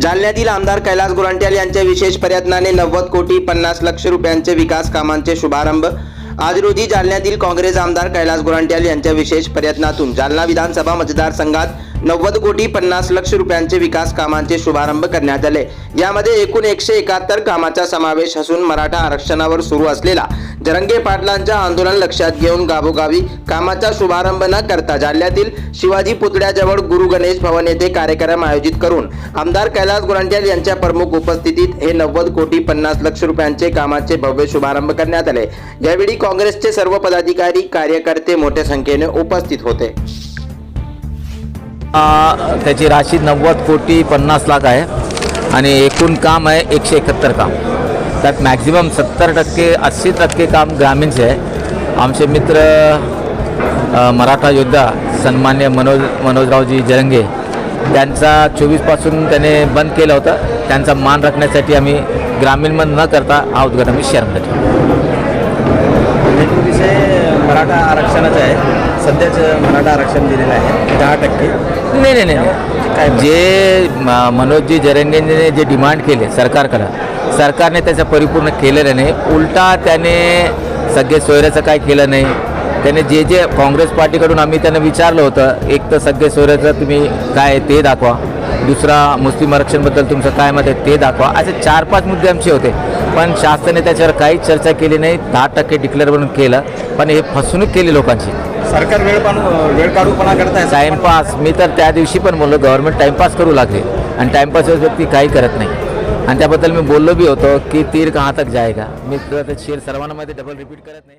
जालन्यातील आमदार कैलास गोरांट्याल यांच्या विशेष प्रयत्नाने नव्वद कोटी पन्नास लक्ष रुपयांचे विकास कामांचे शुभारंभ. आज रोजी जालन्यातील काँग्रेस आमदार कैलास गोरांट्याल यांच्या विशेष प्रयत्नातून जालना विधानसभा मतदारसंघात नव्वद कोटी पन्नास लक्ष रुपयांचे विकास कामांचे शुभारंभ करण्यात आले. यामध्ये एकूण एकशे एकाहत्तर कामाचा समावेश असून मराठा आरक्षणावर सुरू असलेला जरंगे पाटलांच्या आंदोलन लक्षात घेऊन गावोगावी कामाचा शुभारंभ न करता जालन्यातील शिवाजी पुतळ्याजवळ गुरु गणेश भवन येथे कार्यक्रम आयोजित करून आमदार कैलास गोरांट्याल यांच्या प्रमुख उपस्थितीत हे नव्वद कोटी पन्नास लक्ष रुपयांचे कामाचे भव्य शुभारंभ करण्यात आले. यावेळी काँग्रेसचे सर्व पदाधिकारी कार्यकर्ते मोठ्या संख्येने उपस्थित होते. त्याची राशी नव्वद कोटी पन्नास लाख आहे. आणि एकूण काम आहे एकशे एकाहत्तर काम. त्यात मॅक्झिमम सत्तर टक्के अस्सी टक्के काम ग्रामीणचे आहे. आमचे मित्र मराठा योद्धा सन्मान्य मनोज मनोजरावजी जरंगे त्यांचा चोवीसपासून त्याने बंद केलं होतं. त्यांचा मान राखण्यासाठी आम्ही ग्रामीणमध्ये न करता हा उद्घाटन आम्ही शेअर मराठा आरक्षणाचा आहे. सध्याच मराठा आरक्षण दिलेलं आहे. दहा टक्के. नाही नाही नाही, नाही. जे मनोजजी जरंगेंनी जे डिमांड केले सरकारकडं सरकारने त्याचं परिपूर्ण केलेलं नाही. उलटा त्याने सगळे सोयऱ्याचं काय केलं नाही. त्याने जे जे काँग्रेस पार्टीकडून आम्ही त्यांना विचारलं होतं एक तर सगळे सोयऱ्याचं तुम्ही काय ते दाखवा. दुसरा मुस्लिम आरक्षणबद्दल तुमचं काय मत आहे ते दाखवा. असे चार पाच मुद्दे आमचे होते. पण शासनाने त्याच्यावर काहीच चर्चा केली नाही. दहा टक्के डिक्लेअर म्हणून केलं. पण हे फसवणूक केली लोकांची. सरकार वेळ वेळ काढूपणा करताय. टाइमपास मी तर त्या दिवशी पण बोललो गव्हर्नमेंट टाइमपास करू लागले. आणि टाइमपास व्यक्ती काही करत नाही. आणि त्याबद्दल मी बोललो बी होतो की तीर कहाँ तक जाएगा? मी तर शेर सर्वांना मध्ये डबल रिपीट करत नाही.